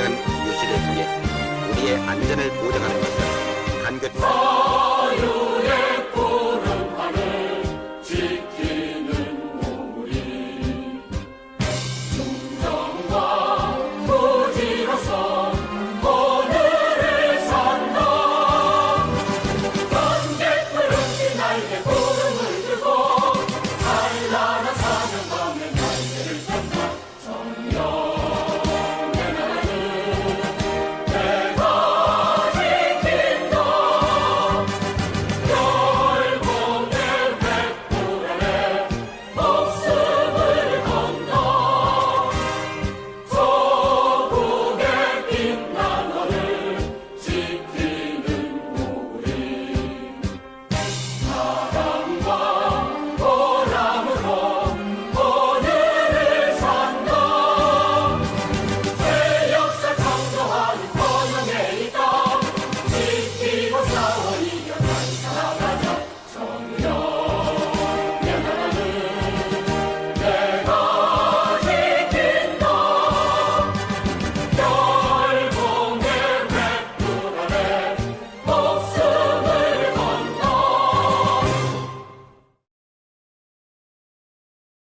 진행한 유실을 통해 우리의 안전을 보장하는 것은 간극.